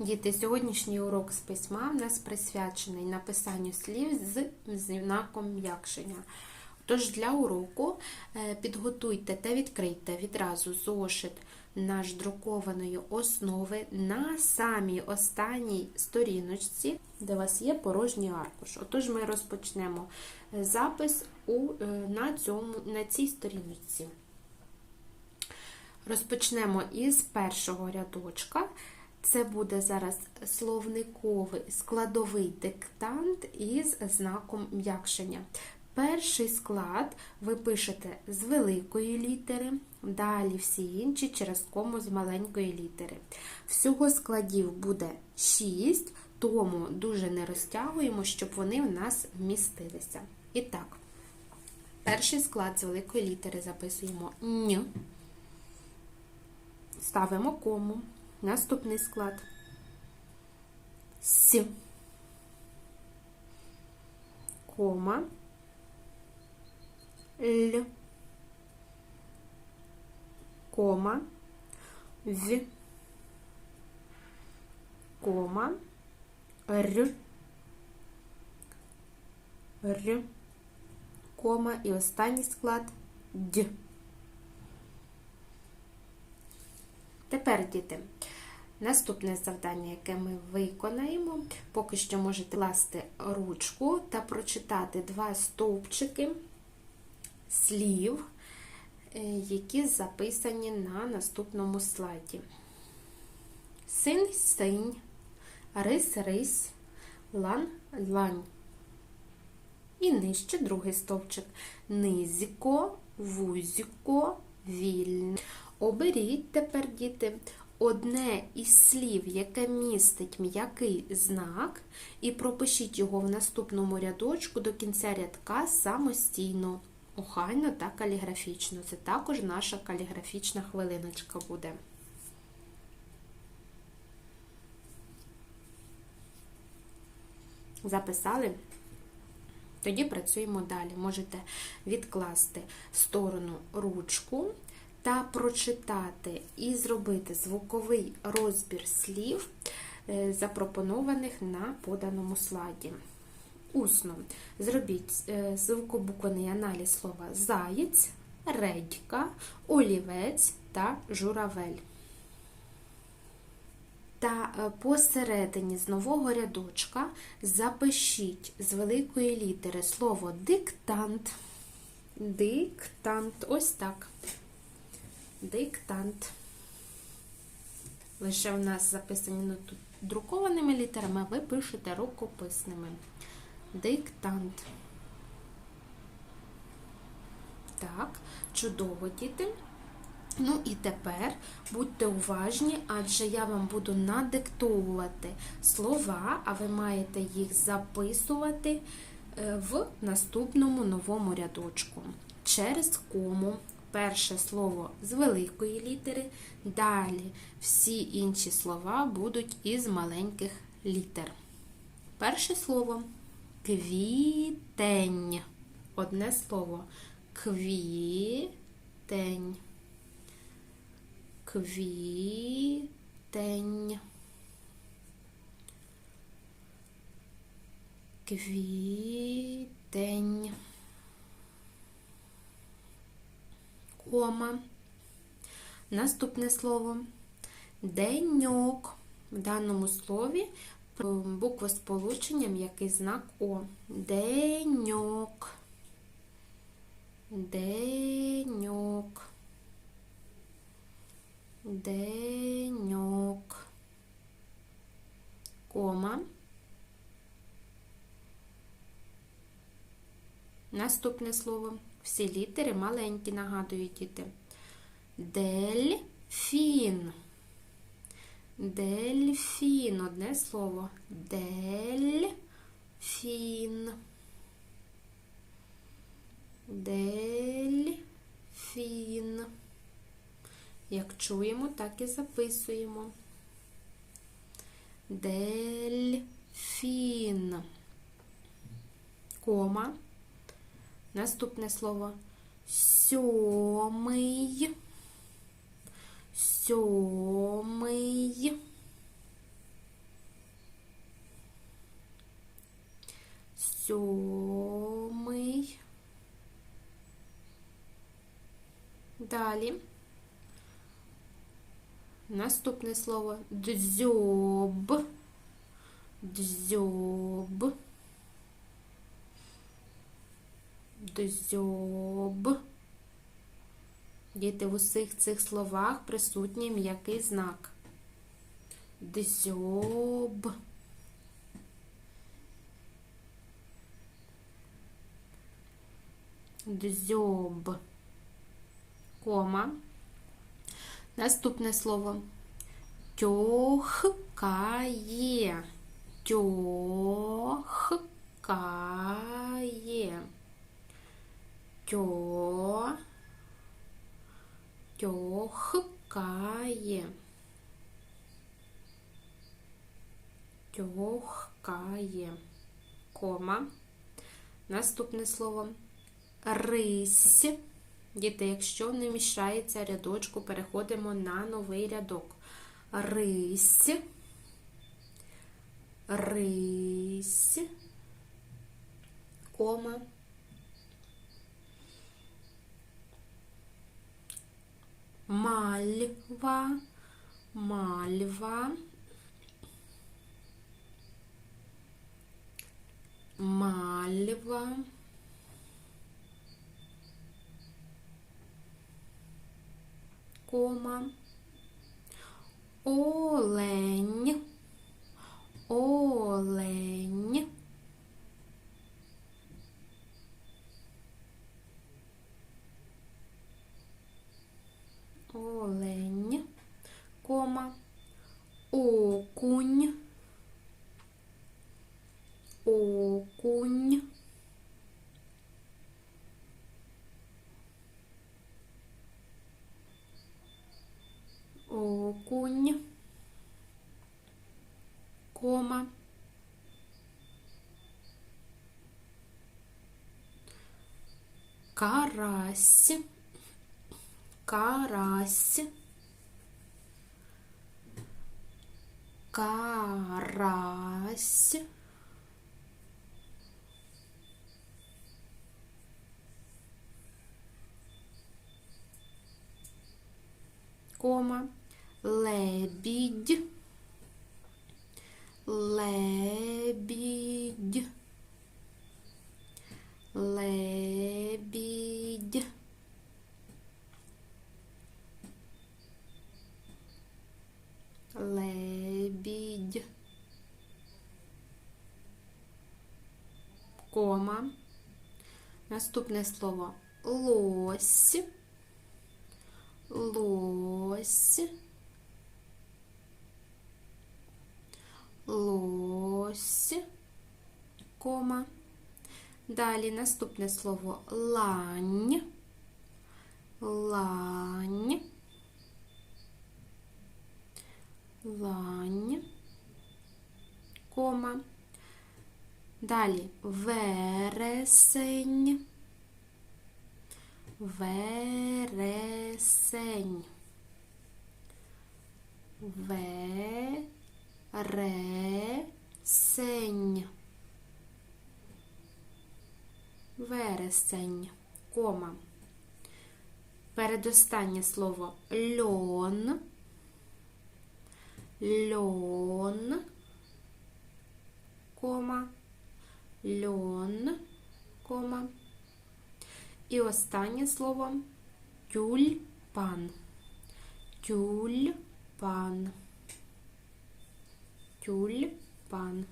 Діти, сьогоднішній урок з письма в нас присвячений написанню слів з знаком м'якшення. Тож для уроку е, підготуйте та відкрийте відразу зошит наш друкованої основи на самій останній сторіночці, де у вас є порожній аркуш. Отож, ми розпочнемо е, запис у, е, на, цьому, на цій сторіночці. Розпочнемо із першого рядочка. Це буде зараз словниковий складовий диктант із знаком м'якшення. Перший склад ви пишете з великої літери, далі всі інші через кому з маленької літери. Всього складів буде 6, тому дуже не розтягуємо, щоб вони в нас вмістилися. І так, перший склад з великої літери записуємо Н. Ставимо кому. Наступний склад. С. Кома. Л. Кома. В. Кома. Р. Р. Кома. І останній склад Д. Тепер, діти, наступне завдання, яке ми виконаємо, поки що можете класти ручку та прочитати два стовпчики слів, е, які записані на наступному слайді. Синь синь, рис рись, лань лань. І нижче другий стовпчик. Низько, вузько, вільно. Оберіть тепер, діти, одне із слів, яке містить м'який знак, і пропишіть його в наступному рядочку до кінця рядка самостійно, охайно та каліграфічно. Це також наша каліграфічна хвилиночка буде. Записали? Тоді працюємо далі. Можете відкласти в сторону ручку та прочитати і зробити звуковий розбір слів, е, запропонованих на поданому слайді. Усно зробіть е, звукобуквений аналіз слова заєць, редька, олівець та журавель. Та е, посередині з нового рядочка запишіть з великої літери слово диктант. Диктант. Ось так. Диктант. Лише в нас записані тут друкованими літерами, ви пишете рукописними. Диктант. Так, чудово, діти. Ну і тепер будьте уважні, адже я вам буду надиктовувати слова, а ви маєте їх записувати в наступному новому рядочку. Через кому перше слово з великої літери, далі всі інші слова будуть із маленьких літер. Перше слово квітень. Одне слово квітень. Квітень. Квітень. Кома. Наступне слово деньок. В даному слові буква сполучення м'який знак О. Деньок. Деньок. Деньок. Кома. Наступне слово. Всі літери маленькі, нагадую діти. Дельфін. Дельфін. Одне слово. Дельфін. Дельфін. Як чуємо, так і записуємо. Дельфін. Кома. наступное слово сьомий. Сьомий. Сьомий. Далее наступное слово дзьоб. Дзьоб. Дзьоб. Діти в усіх цих словах присутній м'який знак. Дзьоб. Дзьоб. Кома. Наступне слово. Тьохкає. Тьохкає. Тьо. Тьохкає. Тьохкає. Кома. Наступне слово. Рись. Діти, якщо не мішається рядочку, переходимо на новий рядок. Рись. Рись. Кома. Мальва. Мальва. Мальва. Кома. Олень. Олень. Кома. Карась. Карась. Карась. Кома. Лебідь. Лебідь. Лебідь. Лебідь. Кома. Наступне слово лось. Лось. Лось. Кома. Далі наступне слово лань. Лань. Лань. Кома. Далі вересень. Вересень. Вересень. Вересень. Кома. Передостаннє слово льон. Льон. Кома. Льон. Кома. І останнє слово тюльпан. Тюльпан. Тюльпан.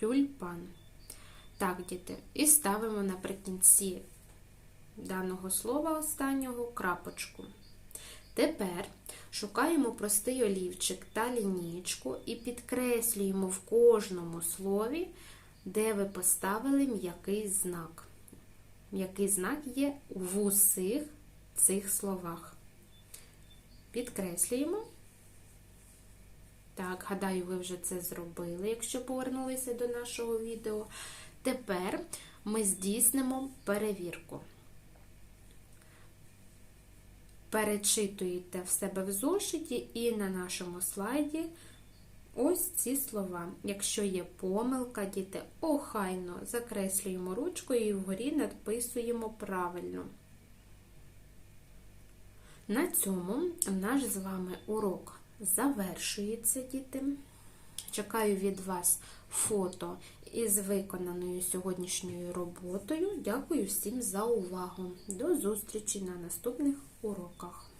Тюльпан. Так, діти, і ставимо наприкінці даного слова останнього крапочку. Тепер шукаємо простий олівчик та лінійку і підкреслюємо в кожному слові, де ви поставили м'який знак. М'який знак є в усіх цих словах. Підкреслюємо. Так, гадаю, ви вже це зробили, якщо повернулися до нашого відео. Тепер ми здійснимо перевірку. Перечитуєте в себе в зошиті і на нашому слайді ось ці слова. Якщо є помилка, діти, охайно закреслюємо ручкою і вгорі надписуємо правильно. На цьому наш з вами урок завершується, діти. Чекаю від вас фото із виконаною сьогоднішньою роботою. Дякую всім за увагу. До зустрічі на наступних уроках.